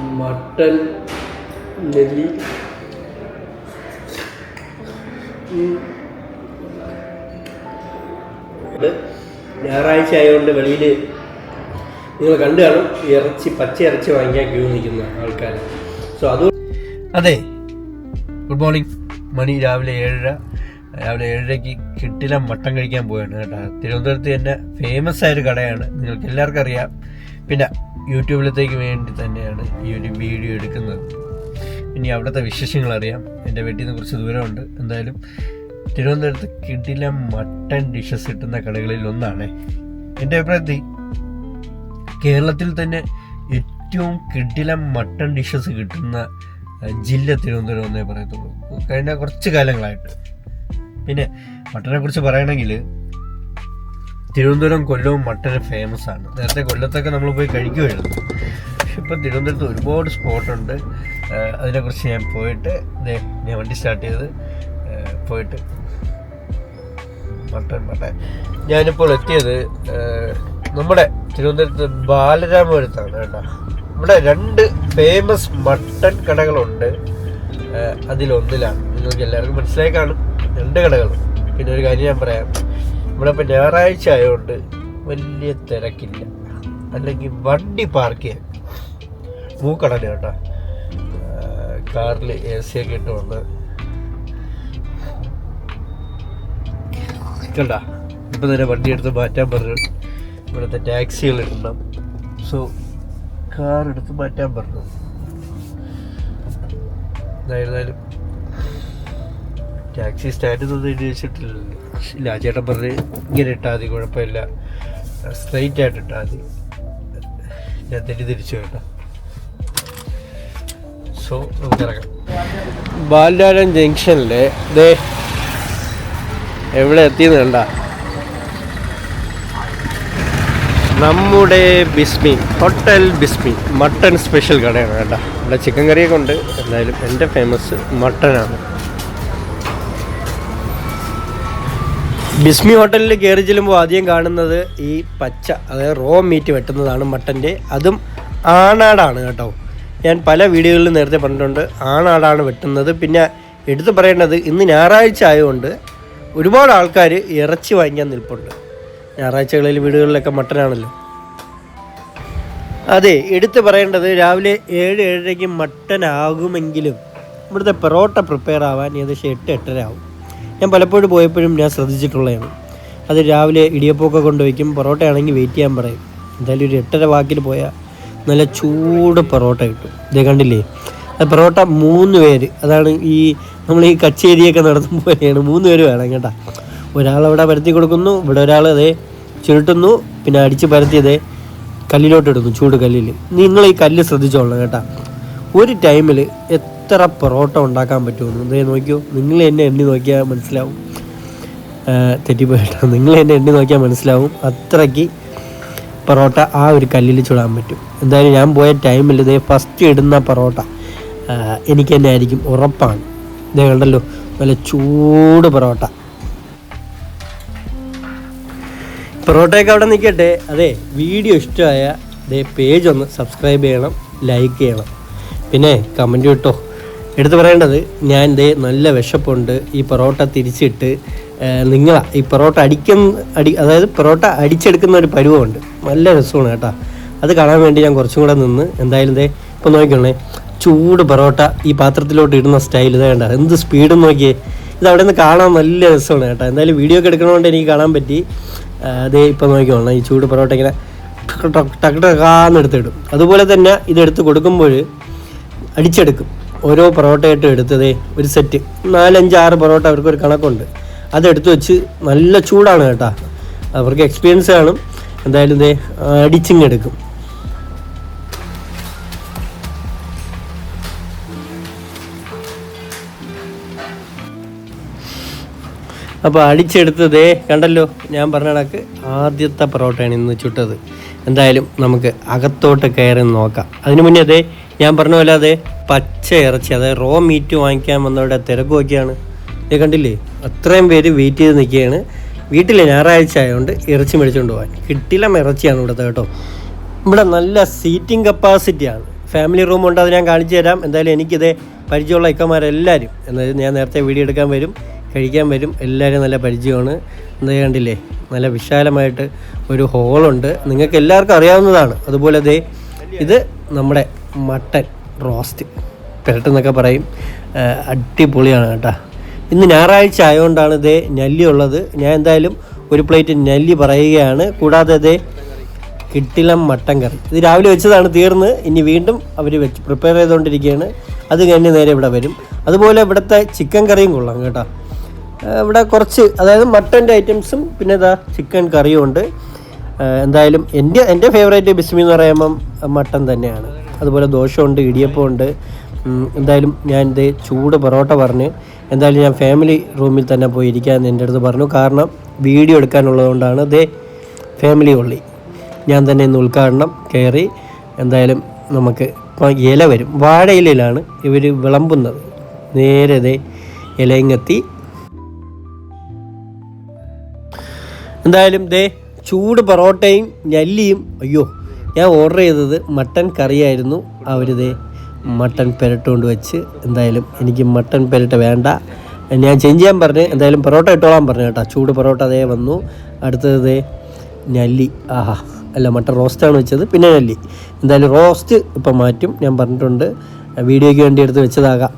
Mutton നെല്ലി. ഞായറാഴ്ച ആയതുകൊണ്ട് വെളിയിൽ നിങ്ങൾ കണ്ടു കാണും. ഇറച്ചി പച്ച ഇറച്ചി വാങ്ങിക്കാൻ ക്യൂ നിൽക്കുന്ന ആൾക്കാർ സോ അത് അതെ. ഗുഡ് മോർണിംഗ് മണി രാവിലെ ഏഴര. രാവിലെ ഏഴരയ്ക്ക് കിട്ടില മട്ടൻ കഴിക്കാൻ പോയാണ് കേട്ടോ. തിരുവനന്തപുരത്ത് തന്നെ ഫേമസ് ആയൊരു കടയാണ്. നിങ്ങൾക്ക് എല്ലാവർക്കും അറിയാം. പിന്നെ യൂട്യൂബിലത്തേക്ക് വേണ്ടി തന്നെയാണ് ഈ ഒരു വീഡിയോ എടുക്കുന്നത്. ഇനി അവിടുത്തെ വിശേഷങ്ങൾ അറിയാം എന്റെ വീട്ടിൽ നിന്ന് കുറച്ച് ദൂരമുണ്ട്. എന്തായാലും തിരുവനന്തപുരത്ത് കിടില മട്ടൻ ഡിഷസ് കിട്ടുന്ന കടകളിൽ ഒന്നാണ്. എന്റെ അഭിപ്രായത്തിൽ കേരളത്തിൽ തന്നെ ഏറ്റവും കിടിലം മട്ടൺ ഡിഷസ് കിട്ടുന്ന ജില്ല തിരുവനന്തപുരം എന്നേ പറയത്തുള്ളൂ. കഴിഞ്ഞ കുറച്ച് കാലങ്ങളായിട്ട്. പിന്നെ മട്ടനെ കുറിച്ച് പറയണമെങ്കിൽ തിരുവനന്തപുരം കൊല്ലവും മട്ടൻ ഫേമസ് ആണ്. നേരത്തെ കൊല്ലത്തൊക്കെ നമ്മൾ പോയി കഴിക്കുമായിരുന്നു. പക്ഷെ ഇപ്പം തിരുവനന്തപുരത്ത് ഒരുപാട് സ്പോട്ടുണ്ട്. അതിനെക്കുറിച്ച് ഞാൻ പോയിട്ട് ഞാൻ വണ്ടി സ്റ്റാർട്ട് ചെയ്ത് പോയിട്ട് മട്ടൻ മട്ടൻ. ഞാനിപ്പോൾ എത്തിയത് നമ്മുടെ തിരുവനന്തപുരത്ത് ബാലരാമപുരത്താണ് കേട്ടോ. ഇവിടെ രണ്ട് ഫേമസ് മട്ടൺ കടകളുണ്ട്. അതിലൊന്നിലാണ്. നിങ്ങൾക്ക് എല്ലാവർക്കും മനസ്സിലായി കാണും. രണ്ട് കടകളും. പിന്നെ ഒരു കാര്യം ഞാൻ പറയാം. ഇവിടെ ഞായറാഴ്ച ആയതുകൊണ്ട് വലിയ തിരക്കില്ല. അല്ലെങ്കിൽ വണ്ടി പാർക്ക് ചെയ്യാൻ. മൂക്കടൽ കേട്ടോ. കാറിൽ എ സി ഒക്കെ ഇട്ട് വന്ന്. കണ്ട? ഇപ്പം തന്നെ വണ്ടി എടുത്ത് മാറ്റാൻ പറഞ്ഞു. ഇവിടുത്തെ ടാക്സികൾ ഇടണം. സോ കാർ എടുത്ത് മാറ്റാൻ പറഞ്ഞു. എന്തായിരുന്നാലും. ടാക്സി സ്റ്റാൻഡിൽ നിന്ന് വെച്ചിട്ടില്ലല്ലോ. ഇല്ല ചേട്ടൻ പറഞ്ഞ് ഇങ്ങനെ ഇട്ടാൽ മതി കുഴപ്പമില്ല. സ്ട്രെയിറ്റ് ആയിട്ട് ഇട്ടാൽ മതി. ഞാൻ തെറ്റിദ്ധരിച്ചു കേട്ടോ. സോ നമുക്കിറങ്ങാം ബാലാരം ജംഗ്ഷനിലെ ദേ എവിടെ എത്തിയെന്ന് കണ്ട. നമ്മുടെ Bismi hotel Bismi mutton special കടയാണ് കേട്ടോ. ഇവിടെ ചിക്കൻ കറിയൊക്കെ ഉണ്ട്. എന്തായാലും എന്റെ ഫേമസ് മട്ടനാണ്. ബിസ്മി ഹോട്ടലിൽ കയറി ചെല്ലുമ്പോൾ ആദ്യം കാണുന്നത് ഈ പച്ച അതായത് റോ മീറ്റ് വെട്ടുന്നതാണ് മട്ടന്റെ. അതും ആണാടാണ് കേട്ടോ. ഞാൻ പല വീഡിയോകളിലും നേരത്തെ പറഞ്ഞിട്ടുണ്ട് ആണാടാണ് വെട്ടുന്നത്. പിന്നെ എടുത്തു പറയേണ്ടത് ഇന്ന് ഞായറാഴ്ച ആയതുകൊണ്ട് ഒരുപാട് ആൾക്കാർ ഇറച്ചി വാങ്ങിക്കാൻ നിൽപ്പുണ്ട്. ഞായറാഴ്ചകളിൽ വീടുകളിലൊക്കെ മട്ടനാണല്ലോ. അതെ എടുത്തു പറയേണ്ടത് രാവിലെ ഏഴ് ഏഴരയ്ക്ക് മട്ടൻ ആകുമെങ്കിലും ഇവിടുത്തെ പൊറോട്ട പ്രിപ്പയർ ആവാൻ ഏകദേശം എട്ട് എട്ടര ആവും. ഞാൻ പലപ്പോഴും പോയപ്പോഴും ഞാൻ ശ്രദ്ധിച്ചിട്ടുള്ളതാണ്. അത് രാവിലെ ഇടിയപ്പമൊക്കെ കൊണ്ടുവയ്ക്കും പൊറോട്ട ആണെങ്കിൽ വെയിറ്റ് ചെയ്യാൻ പറയും. എന്തായാലും ഒരു എട്ടര വാക്കിൽ പോയാൽ നല്ല ചൂട് പൊറോട്ട കിട്ടും. ഇതേ കണ്ടില്ലേ? അത് പൊറോട്ട മൂന്ന് പേര് അതാണ് ഈ നമ്മൾ ഈ കച്ചേരിയൊക്കെ നടത്തുമ്പോൾ പോലെയാണ്. മൂന്ന് പേര് വേണം കേട്ടോ. ഒരാളവിടെ പരത്തി കൊടുക്കുന്നു ഇവിടെ ഒരാൾ അതേ ചുരുട്ടുന്നു പിന്നെ അടിച്ച് പരത്തിയതേ കല്ലിലോട്ട് ഇടുന്നു ചൂട് കല്ലിൽ നിങ്ങൾ ഈ കല്ല് ശ്രദ്ധിച്ചോളണം കേട്ടാ. ഒരു ടൈമിൽ എത്ര പൊറോട്ട ഉണ്ടാക്കാൻ പറ്റുമെന്ന്. ഇതേ നോക്കിയോ നിങ്ങൾ എന്നെ എണ്ണി നോക്കിയാൽ മനസ്സിലാവും. തെറ്റിപ്പോയിട്ടാണ് തെറ്റിപ്പോയിട്ടോ. നിങ്ങൾ എന്നെ എണ്ണി നോക്കിയാൽ മനസ്സിലാവും അത്രയ്ക്ക് പൊറോട്ട ആ ഒരു കല്ലിൽ ചുടാൻ പറ്റും. എന്തായാലും ഞാൻ പോയ ടൈമിൽ ഇതേ ഫസ്റ്റ് ഇടുന്ന പൊറോട്ട എനിക്ക് തന്നെ ആയിരിക്കും ഉറപ്പാണ്. ഇതേ കണ്ടല്ലോ നല്ല ചൂട് പൊറോട്ട. പൊറോട്ടയൊക്കെ അവിടെ നിൽക്കട്ടെ. അതെ വീഡിയോ ഇഷ്ടമായ പേജ് ഒന്ന് സബ്സ്ക്രൈബ് ചെയ്യണം ലൈക്ക് ചെയ്യണം. പിന്നെ കമന്റ് കിട്ടോ എടുത്തു പറയേണ്ടത് ഞാൻ ദേ നല്ല വിശപ്പുണ്ട് ഈ പൊറോട്ട തിരിച്ചിട്ട് നിങ്ങളാ ഈ പൊറോട്ട അടിക്കുന്ന അടി അതായത് പൊറോട്ട അടിച്ചെടുക്കുന്ന ഒരു പരുവമുണ്ട് നല്ല രസമാണ് കേട്ടോ അത് കാണാൻ വേണ്ടി ഞാൻ കുറച്ചും കൂടെ നിന്ന് എന്തായാലും ദേ ഇപ്പം നോക്കിക്കോണേ ചൂട് പൊറോട്ട ഈ പാത്രത്തിലോട്ട് ഇടുന്ന സ്റ്റൈൽ ഇതേ കണ്ട എന്ത് സ്പീഡും നോക്കിയേ ഇത് അവിടെ നിന്ന് കാണാൻ നല്ല രസമാണ് കേട്ടോ എന്തായാലും വീഡിയോ ഒക്കെ എടുക്കണോണ്ട് എനിക്ക് കാണാൻ പറ്റി അതേ ഇപ്പം നോക്കിക്കോളണം ഈ ചൂട് പൊറോട്ട ഇങ്ങനെ ടക്ക് ടക്കാന്ന് എടുത്തിടും അതുപോലെ തന്നെ ഇതെടുത്ത് കൊടുക്കുമ്പോൾ അടിച്ചെടുക്കും ഓരോ പൊറോട്ടയായിട്ടും എടുത്തതേ ഒരു സെറ്റ് നാലഞ്ച് ആറ് പൊറോട്ട അവർക്ക് ഒരു കണക്കുണ്ട്. അതെടുത്ത് വെച്ച് നല്ല ചൂടാണ് കേട്ടോ. അവർക്ക് എക്സ്പീരിയൻസ് കാണും. എന്തായാലും ഇതേ അടിച്ചിങ് എടുക്കും. അപ്പോൾ അടിച്ചെടുത്തതേ കണ്ടല്ലോ ഞാൻ പറഞ്ഞ കണക്ക് ആദ്യത്തെ പൊറോട്ടയാണ് ഇന്ന് ചുട്ടത്. എന്തായാലും നമുക്ക് അകത്തോട്ട് കയറി നോക്കാം. അതിനു മുന്നേ അതെ ഞാൻ പറഞ്ഞ പോലെ അതെ പച്ച ഇറച്ചി അതായത് റോ മീറ്റ് വാങ്ങിക്കാൻ വന്നവരുടെ തിരക്ക് നോക്കിയാണ്. ഇത് കണ്ടില്ലേ? അത്രയും പേര് വെയിറ്റ് ചെയ്ത് നിൽക്കുകയാണ്. വീട്ടിലെ ഞായറാഴ്ച ആയതുകൊണ്ട് ഇറച്ചി മേടിച്ചുകൊണ്ട് പോകാൻ കിട്ടില്ല ഇറച്ചിയാണ് ഇവിടുത്തെ കേട്ടോ. ഇവിടെ നല്ല സീറ്റിംഗ് കപ്പാസിറ്റിയാണ് ഫാമിലി റൂം ഉണ്ട് അത് ഞാൻ കാണിച്ചു തരാം. എന്തായാലും എനിക്കിത് പരിചയമുള്ള ഇക്കന്മാരെല്ലാവരും എന്നാലും ഞാൻ നേരത്തെ വീഡിയോ എടുക്കാൻ വരും കഴിക്കാൻ വരും എല്ലാവരും നല്ല പരിചയമാണ്. എന്താ കണ്ടില്ലേ? നല്ല വിശാലമായിട്ട് ഒരു ഹോളുണ്ട് നിങ്ങൾക്ക് എല്ലാവർക്കും അറിയാവുന്നതാണ്. അതുപോലെ ദേ ഇത് നമ്മുടെ മട്ടൻ റോസ്റ്റ്. പെരട്ടെന്നൊക്കെ പറയും. അടിപൊളിയാണ് കേട്ടോ. ഇന്ന് ഞായറാഴ്ച ആയതുകൊണ്ടാണ് ഇതേ നെല്ലി ഉള്ളത്. ഞാൻ എന്തായാലും ഒരു പ്ലേറ്റ് നെല്ലി പറയുകയാണ്. കൂടാതെ ഇതേ കിട്ടിലം മട്ടൻ കറി. ഇത് രാവിലെ വെച്ചതാണ് തീർന്ന്. ഇനി വീണ്ടും അവർ വെച്ച് പ്രിപ്പയർ ചെയ്തുകൊണ്ടിരിക്കുകയാണ് അത് കഴിഞ്ഞ് നേരെ ഇവിടെ വരും. അതുപോലെ ഇവിടുത്തെ ചിക്കൻ കറിയും കൊള്ളാം കേട്ടോ. ഇവിടെ കുറച്ച് അതായത് മട്ടന്റെ ഐറ്റംസും പിന്നെ ഇതാ ചിക്കൻ കറിയും ഉണ്ട്. എന്തായാലും എന്റെ എന്റെ ഫേവറേറ്റ് ബിസ്മി എന്ന് പറയുമ്പം മട്ടൻ തന്നെയാണ്. അതുപോലെ ദോശമുണ്ട് ഇടിയപ്പമുണ്ട്. എന്തായാലും ഞാൻ ഇത് ചൂട് പൊറോട്ട പറഞ്ഞ് എന്തായാലും ഞാൻ ഫാമിലി റൂമിൽ തന്നെ പോയി ഇരിക്കാമെന്ന് എന്റെ അടുത്ത് പറഞ്ഞു. കാരണം വീഡിയോ എടുക്കാനുള്ളതുകൊണ്ടാണ് ദേ ഫാമിലി ഉള്ളി. ഞാൻ തന്നെ ഇന്ന് ഉദ്ഘാടനം കയറി എന്തായാലും നമുക്ക് ഇല വരും. വാഴയിലയിലാണ് ഇവർ വിളമ്പുന്നത്. നേരെ ദേ ഇലയങ്ങെത്തി. എന്തായാലും ദേ ചൂട് പൊറോട്ടയും ഞല്ലിയും അയ്യോ ഞാൻ ഓർഡർ ചെയ്തത് മട്ടൻ കറിയായിരുന്നു. അവരിത് മട്ടൻ പെരട്ട് കൊണ്ട് വെച്ച് എന്തായാലും എനിക്ക് മട്ടൻ പെരട്ട് വേണ്ട. ഞാൻ ചേഞ്ച് ചെയ്യാൻ പറഞ്ഞ് എന്തായാലും പൊറോട്ട ഇട്ടോളാൻ പറഞ്ഞു കേട്ടോ. ചൂട് പൊറോട്ട അതേ വന്നു. അടുത്തത് നല്ലി. ആഹാ. അല്ല മട്ടൻ റോസ്റ്റാണ് വെച്ചത്. പിന്നെ നല്ലി. എന്തായാലും റോസ്റ്റ് ഇപ്പം മാറ്റും. ഞാൻ പറഞ്ഞിട്ടുണ്ട്. വീഡിയോയ്ക്ക് വേണ്ടി എടുത്ത് വെച്ചതാകാം.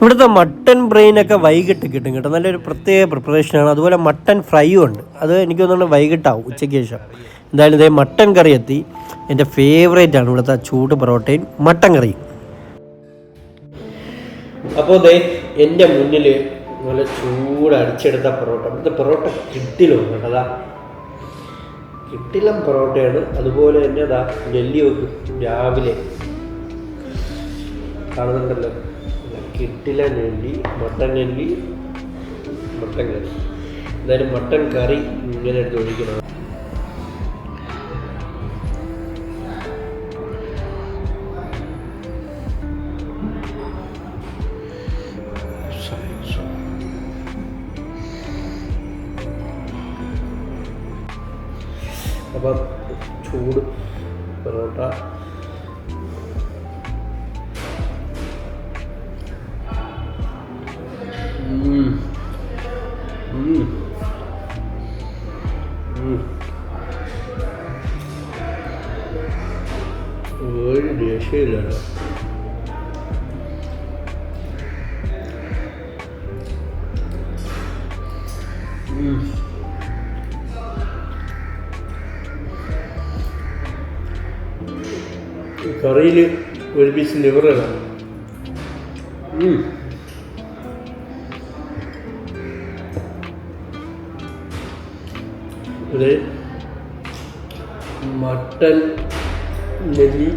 ഇവിടുത്തെ മട്ടൻ ബ്രെയിനൊക്കെ വൈകിട്ട് കിട്ടും കേട്ടോ. നല്ലൊരു പ്രത്യേക പ്രിപ്പറേഷനാണ് അതുപോലെ മട്ടൻ ഫ്രൈയും ഉണ്ട്. അത് എനിക്ക് തോന്നുന്നു വൈകിട്ടാവും ഉച്ചയ്ക്ക് ശേഷം. എന്തായാലും ഇതേ മട്ടൻ കറി എത്തി. എന്റെ ഫേവറേറ്റ് ആണ് ഇവിടുത്തെ ചൂട് പൊറോട്ടയും മട്ടൻ കറി അപ്പോൾ ദേ എന്റെ മുന്നിൽ നല്ല ചൂട് അടിച്ചെടുത്ത പൊറോട്ട. ഇവിടുത്തെ പൊറോട്ട കിട്ടിലും കേട്ടതാ കിട്ടിലം പൊറോട്ടയാണ്. അതുപോലെ തന്നെ അതാ നെല്ലി വെക്കും രാവിലെ കാണുന്നുണ്ടല്ലോ. കിട്ടില നെല്ലി മട്ടൻ നെല്ലി മട്ടൻ കറി. എന്തായാലും മട്ടൻ കറി ഇങ്ങനെ എടുത്ത് ഒഴിക്കണം. അപ്പം ചൂട് പൊറോട്ട ഉം. ഉം. ഒരു രക്ഷയില്ലല്ലോ ഉം. കറിയിൽ ഒരു പീസ് ലിവർ ഇടാം ഇത് മട്ടൻ നെല്ലി.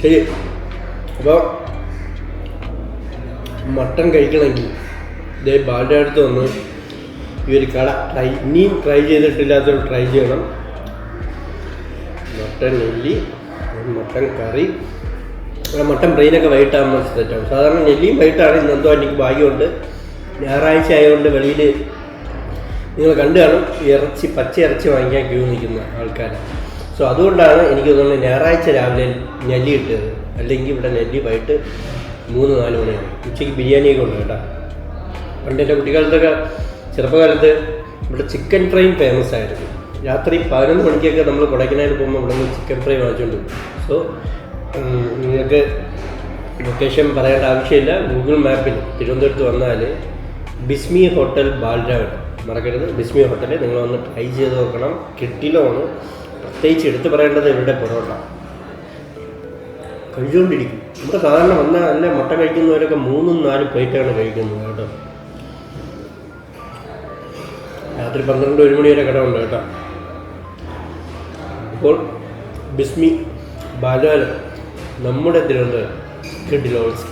ശരി. അപ്പോൾ മട്ടൻ കഴിക്കണമെങ്കിൽ ഇതേ ബാലിന്റെ അടുത്ത് വന്ന് ഈ ഒരു കട ട്രൈ ഇനിയും ട്രൈ ചെയ്തിട്ടില്ലാത്തൊരു ട്രൈ ചെയ്യണം. മട്ടൻ നെല്ലി മട്ടൻ കറി. മട്ടൻ ബ്രെയിനൊക്കെ വൈകിട്ടാകുമ്പോൾ സെറ്റാണ് സാധാരണ നെല്ലിയും വൈകിട്ടാണ്. ഇന്ന് എന്തോ എനിക്ക് ഭാഗ്യമുണ്ട്. ഞായറാഴ്ച ആയതുകൊണ്ട് വെളിയിൽ നിങ്ങൾ കണ്ടു കാണും. ഇറച്ചി പച്ച ഇറച്ചി വാങ്ങിക്കാൻ ക്യൂ നിൽക്കുന്ന ആൾക്കാർ സോ അതുകൊണ്ടാണ് എനിക്ക് തോന്നുന്നത് ഞായറാഴ്ച രാവിലെ നെല്ലി കിട്ടിയത്. അല്ലെങ്കിൽ ഇവിടെ നെല്ലി വൈകിട്ട് മൂന്ന് നാല് മണിയാണ്. ഉച്ചയ്ക്ക് ബിരിയാണിയൊക്കെ ഉണ്ട് കേട്ടോ. പണ്ട് എന്റെ കുട്ടികളുടെയൊക്കെ ചെറുപ്പകാലത്ത് ഇവിടെ ചിക്കൻ ഫ്രൈയും ഫേമസ് ആയിരുന്നു. രാത്രി പതിനൊന്ന് മണിക്കൊക്കെ നമ്മൾ കൊടൈക്കനാൽ പോകുമ്പോൾ ഇവിടെ നിന്ന് ചിക്കൻ ഫ്രൈ വാങ്ങിച്ചുകൊണ്ട് സോ നിങ്ങൾക്ക് ലൊക്കേഷൻ പറയേണ്ട ആവശ്യമില്ല. ഗൂഗിൾ മാപ്പിൽ തിരുവനന്തപുരത്ത് വന്നാൽ ബിസ്മി ഹോട്ടൽ ബാലരാവൻ മറക്കരുത്. ബിസ്മി ഹോട്ടലിൽ നിങ്ങൾ ഒന്ന് ട്രൈ ചെയ്ത് നോക്കണം. കിട്ടിലാണ് പ്രത്യേകിച്ച് എടുത്തു പറയേണ്ടത് ഇവരുടെ പൊറോട്ട. കഴിച്ചുകൊണ്ടിരിക്കും. ഇവിടെ സാധാരണ വന്ന നല്ല മുട്ട കഴിക്കുന്നവരൊക്കെ മൂന്നും നാലും പ്ലേറ്റാണ് കഴിക്കുന്നത് കേട്ടോ. രാത്രി പന്ത്രണ്ട് ഒരു മണി വരെ കട ഉണ്ട് കേട്ടോ. അപ്പോൾ ബിസ്മി ബാലാലം നമ്മുടെ തിരുവനന്തപുരം കിഡിലോൾസ്.